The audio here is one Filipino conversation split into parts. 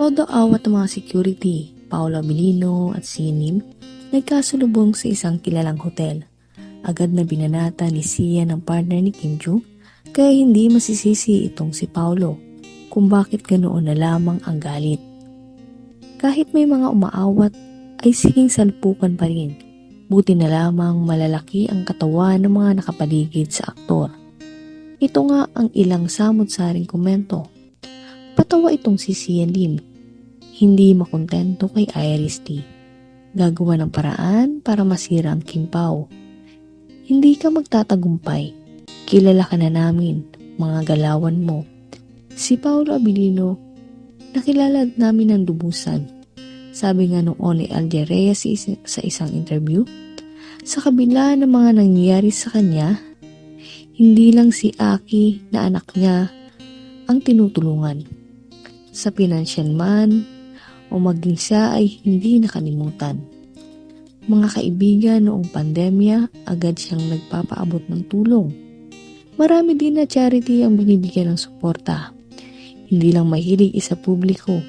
Todo awat ng mga security, Paolo Abilino at Sinim, nagkasulubong sa isang kilalang hotel. Agad na binanata ni Sia ng partner ni Kim Joo, kaya hindi masisisi itong si Paolo kung bakit ganoon na lamang ang galit. Kahit may mga umaawat, ay siging salpukan pa rin. Buti na lamang malalaki ang katawan ng mga nakapaligid sa aktor. Ito nga ang ilang samot-saring komento. Patawa itong si Sian Lim. Hindi makontento kay Iris T. Gagawa ng paraan para masira ang Kim Pao. Hindi ka magtatagumpay. Kilala ka na namin, mga galawan mo. Si Paolo Abilino, nakilala namin ng dubusan. Sabi nga nung Oni Alderea si- sa isang interview, sa kabila ng mga nangyayari sa kanya, hindi lang si Aki na anak niya ang tinutulungan. Sa pinansyal man o maging siya ay hindi nakalimutan. Mga kaibigan noong pandemya, agad siyang nagpapaabot ng tulong. Marami din na charity ang binibigyan ng suporta. Hindi lang mahilig isa publiko.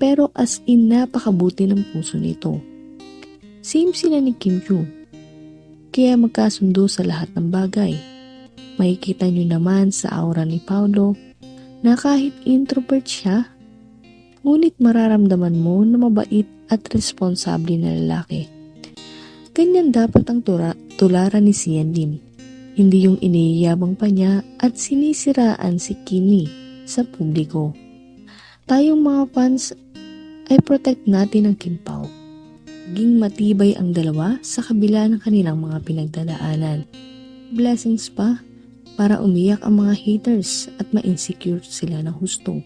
Pero as in napakabuti ng puso nito. Same sila ni Kim Joo. Kaya magkasundo sa lahat ng bagay. Makikita nyo naman sa aura ni Paulo na kahit introvert siya, ngunit mararamdaman mo na mabait at responsable na lalaki. Ganyan dapat ang tura, tularan ni Sian Lim. Hindi yung iniyayabang pa niya at sinisiraan si Kimi sa publiko. Tayong mga fans ay protect natin ang Kim Pao. Maging matibay ang dalawa sa kabila ng kanilang mga pinagdadaanan. Blessings pa para umiyak ang mga haters at ma-insecure sila ng husto.